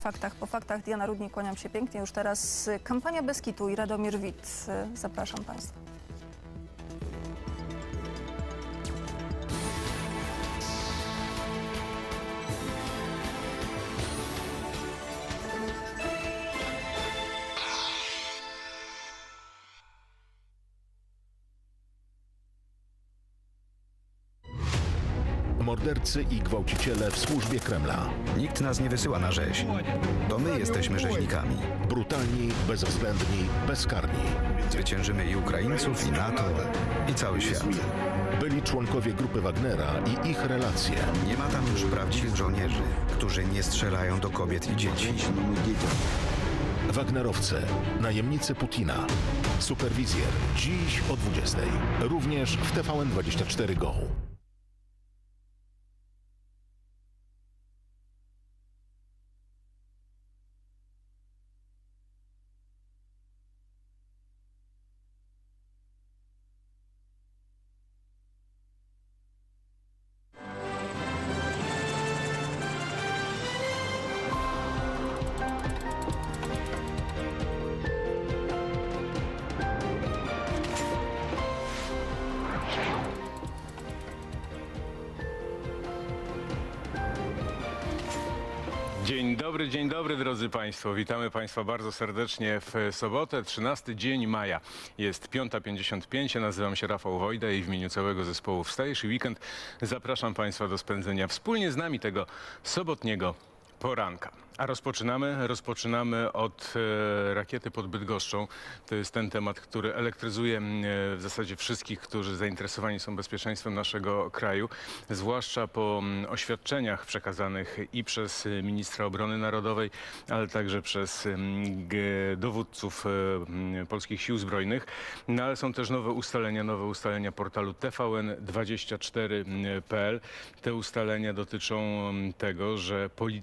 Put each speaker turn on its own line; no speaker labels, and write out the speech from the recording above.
faktach po faktach. Diana Rudnik, kłaniam się pięknie. Już teraz kampania Beskitu i Radomir Wit. Zapraszam Państwa.
Mordercy i gwałciciele w służbie Kremla.
Nikt nas nie wysyła na rzeź. To my jesteśmy rzeźnikami.
Brutalni, bezwzględni, bezkarni.
Zwyciężymy i Ukraińców, i NATO, i cały świat.
Byli członkowie grupy Wagnera i ich relacje.
Nie ma tam już prawdziwych żołnierzy, którzy nie strzelają do kobiet i dzieci.
Wagnerowcy, najemnicy Putina. Superwizjer. Dziś o 20. Również w TVN24 Go.
Dzień dobry, dzień dobry drodzy Państwo. Witamy Państwa bardzo serdecznie w sobotę, 13 dzień maja. Jest 5.55, ja nazywam się Rafał Wojda i w imieniu całego zespołu Wstajesz i Weekend zapraszam Państwa do spędzenia wspólnie z nami tego sobotniego poranka. A rozpoczynamy, rozpoczynamy od e, rakiety pod Bydgoszczą. To jest ten temat, który elektryzuje e, w zasadzie wszystkich, którzy zainteresowani są bezpieczeństwem naszego kraju, zwłaszcza po m, oświadczeniach przekazanych i przez e, ministra obrony narodowej, ale także przez m, g, dowódców e, polskich sił zbrojnych. No ale są też nowe ustalenia, nowe ustalenia portalu TVN24.pl. Te ustalenia dotyczą tego, że policja